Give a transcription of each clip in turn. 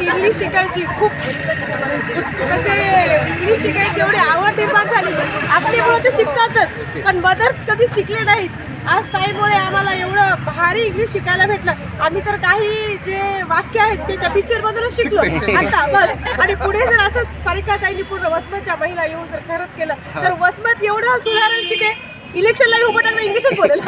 English शिकायची खूप. कसे इंग्लिश शिकायची एवढी आवड निर्माण झाली. आपली मुलं ते शिकतातच पण मदर्स कधी शिकले नाहीत. आज ताईमुळे आम्हाला एवढं भारी इंग्लिश शिकायला भेटलं. आम्ही तर काही जे वाक्य आहेत ते त्या पिक्चर मधूनच शिकलो. आता बस. आणि पुढे जर असं सारिका ताईंनी पूर्ण वसमतच्या महिला येऊन जर खरंच केलं तर वसमत एवढं सुधारेल की ते इलेक्शनलाही उभं टाकलं इंग्लिशच बोलेल.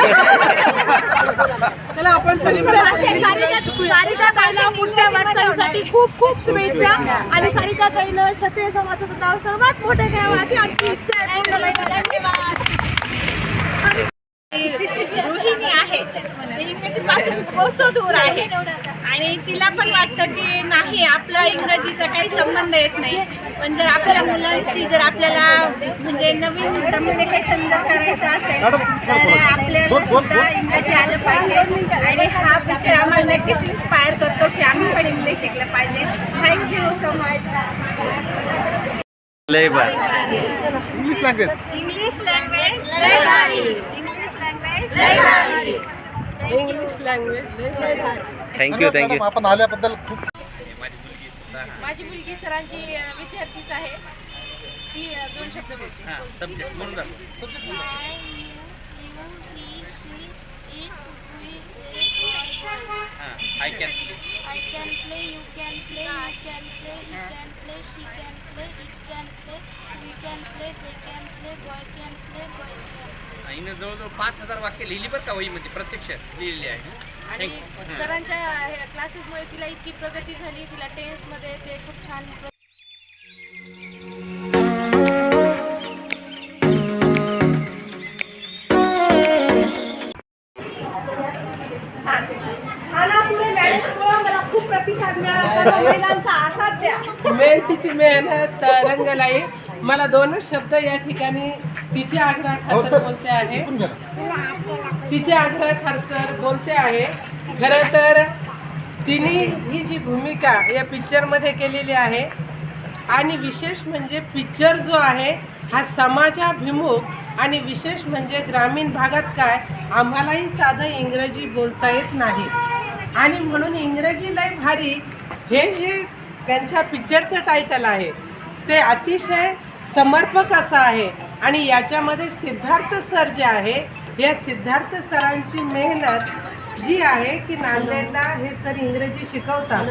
चला आपण सारिका ताईला पुढच्या वाटचालीसाठी खूप खूप शुभेच्छा. आणि सारिका ताईनं क्षत्रिय समाजाचं नाव सर्वात मोठे करावं अशी आमची इच्छा आहे. रोहिणी आहे दूर आहे. आणि तिला पण वाटतं की नाही आपला इंग्रजीचा काही संबंध येत नाही. पण जर आपल्या मुलांशी जर आपल्याला म्हणजे नवीन कम्युनिकेशन जर करायचं असेल तर आपल्याला सुद्धा इंग्रजी आलं पाहिजे. आणि हा पिक्चर आम्हाला नक्कीच इन्स्पायर करतो की आम्ही पण इंग्लिश शिकलं पाहिजे. Thank you so much English language English language लय भारी इंग्लिश लैंग्वेज थैंक यू आपण आल्याबद्दल खूप माझी मुलगी सरांची विद्यार्थीच आहे. ती दोन शब्द बोलते. सब्जेक्ट म्हणून can can play you can play I can play you can play she can play it can play we can play they can play boy can play can हिनं जवळजवळ पाच हजार वाक्य लिहिली बरं का वहीमध्ये प्रत्यक्ष लिहिलेली आहे. आणि सरांच्या क्लासेसमुळे तिला इतकी प्रगती झाली तिला टेन्समध्ये ते खूप छान प्र- खानापुरे मॅडममुळे मला खूप प्रतिसाद मिळाला. सर्व महिलांचा आसाद द्या. मेहनतीची मेहनत रंगलाई. मला दोनच शब्द या ठिकाणी तिचे आग्रह खातर बोलते आहे. तिचे आग्रह खातर बोलते आहे. खरं तर तिने ही जी भूमिका या पिक्चरमध्ये केलेली आहे आणि विशेष म्हणजे पिक्चर जो आहे हा समाजाभिमुख आणि विशेष म्हणजे ग्रामीण भागात काय आम्हालाही साधं इंग्रजी बोलता येत नाही. आणि म्हणून इंग्रजी लय भारी हे जे त्यांच्या पिक्चरचं टायटल आहे ते अतिशय समर्पक असं आहे. आणि याच्यामध्ये सिद्धार्थ सर जे आहे या सिद्धार्थ सरांची मेहनत जी आहे की नांदेडला हे सर इंग्रजी शिकवतात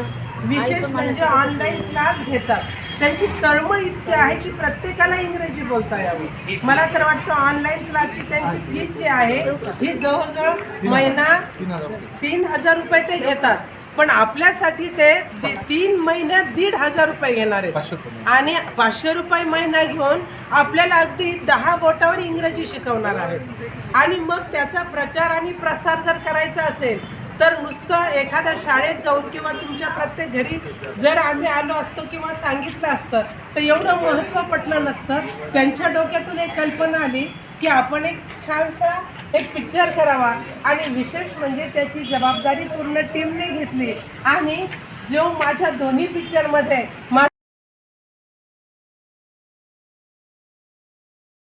विशेष म्हणजे ऑनलाईन क्लास घेतात. त्यांची तळमळ इतकी आहे की प्रत्येकाला इंग्रजी बोलता यावं. मला तर वाटतं ऑनलाईन क्लासची त्यांची फीस जी आहे ही जवळजवळ महिना तीन हजार रुपये. तीन हजार रुपये ते घेतात. पण आपल्यासाठी ते तीन महिन्यात दीड हजार रुपये घेणार आहेत. आणि पाचशे रुपये महिना घेऊन आपल्याला अगदी दहा बोटावर इंग्रजी शिकवणार आहेत. आणि मग त्याचा प्रचार आणि प्रसार जर करायचा असेल तर नुसतं एखाद्या शाळेत जाऊन किंवा तुमच्या प्रत्येक घरी जर आम्ही आलो असतो किंवा सांगितलं असतं तर एवढं महत्त्व पटलं नसतं. त्यांच्या डोक्यातून एक कल्पना आली की आपण एक छानसा एक पिक्चर करावा. आणि विशेष म्हणजे त्याची जबाबदारी पूर्ण टीमने घेतली. आणि जो माझ्या दोन्ही पिक्चरमध्ये माझा